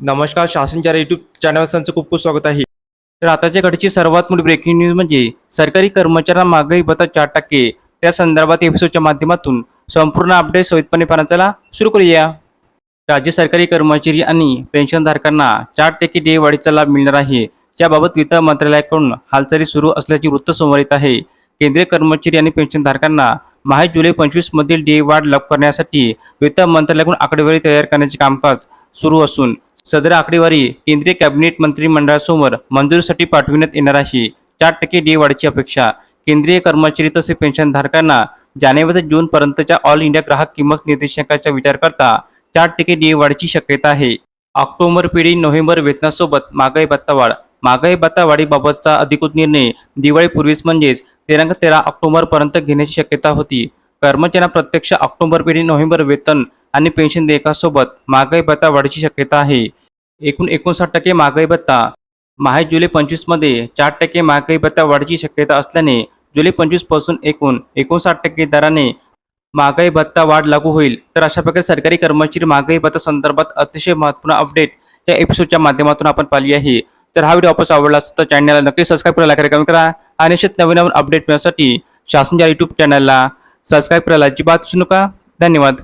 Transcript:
नमस्कार शासनच्या YouTube channel संचं खूप खूप स्वागत आहे. तर आताच्या घडीची सर्वात मोठी ब्रेकिंग न्यूज म्हणजे सरकारी कर्मचाऱ्यांना महागाई भत्ता चार टक्के. त्या संदर्भात एपिसोडच्या माध्यमातून संपूर्ण अपडेट सहितपणे पाहण्याला सुरू करूया. राज्य सरकारी कर्मचारी आणि पेन्शनधारकांना चार टक्के डे वाढीचा लाभ मिळणार आहे. याबाबत वित्त मंत्रालयाकडून हालचाली सुरू असल्याचे वृत्त समोर येत आहे. केंद्रीय कर्मचारी आणि पेन्शनधारकांना महा जुलै पंचवीस मधील डे वाढ लाभ करण्यासाठी वित्त मंत्रालयाकडून आकडेवारी तयार करण्याचे कामकाज सुरू असून सदर आकडेवारी केंद्रीय कॅबिनेट मंत्रिमंडळासमोर मंजुरीसाठी पाठविण्यात येणार आहे. चार टक्के डी वाढीची अपेक्षा. केंद्रीय कर्मचारी तसेच पेन्शनधारकांना जानेवारी ते जून पर्यंतच्या ऑल इंडिया ग्राहक किंमत निर्देशांकाचा विचार करता चार टक्के डी वाढीची शक्यता आहे. ऑक्टोबर पिढी नोव्हेंबर वेतनासोबत महागाई भत्ता वाढ. महागाई भत्ता वाढीबाबतचा अधिकृत निर्णय दिवाळीपूर्वीच म्हणजेच दिनांक तेरा ऑक्टोबर पर्यंत घेण्याची शक्यता होती. कर्मचाऱ्यांना प्रत्यक्ष ऑक्टोबर पिढी नोव्हेंबर वेतन आणि पेन्शन देयकासोबत महागाई भत्ता वाढीची शक्यता आहे. एकूण एकोणसाठ टक्के महागाई भत्ता. माहे जुलै पंचवीसमध्ये चार टक्के महागाई भत्ता वाढीची शक्यता असल्याने जुलै पंचवीसपासून एकूण एकोणसाठ टक्के दराने महागाई भत्ता वाढ लागू होईल. तर अशा प्रकारे सरकारी कर्मचारी महागाई भत्ता संदर्भात अतिशय महत्त्वपूर्ण अपडेट या एपिसोडच्या माध्यमातून आपण पाहिली आहे. तर हा व्हिडिओ आपण आवडला असता तर चॅनलला नक्की सबस्क्राईब करायला कार्यक्रम करा. आणि असेच नवीन नवीन अपडेट मिळण्यासाठी शासनच्या यूट्यूब चॅनलला सबस्क्राईब करायला अजिबात विसरू नका. धन्यवाद.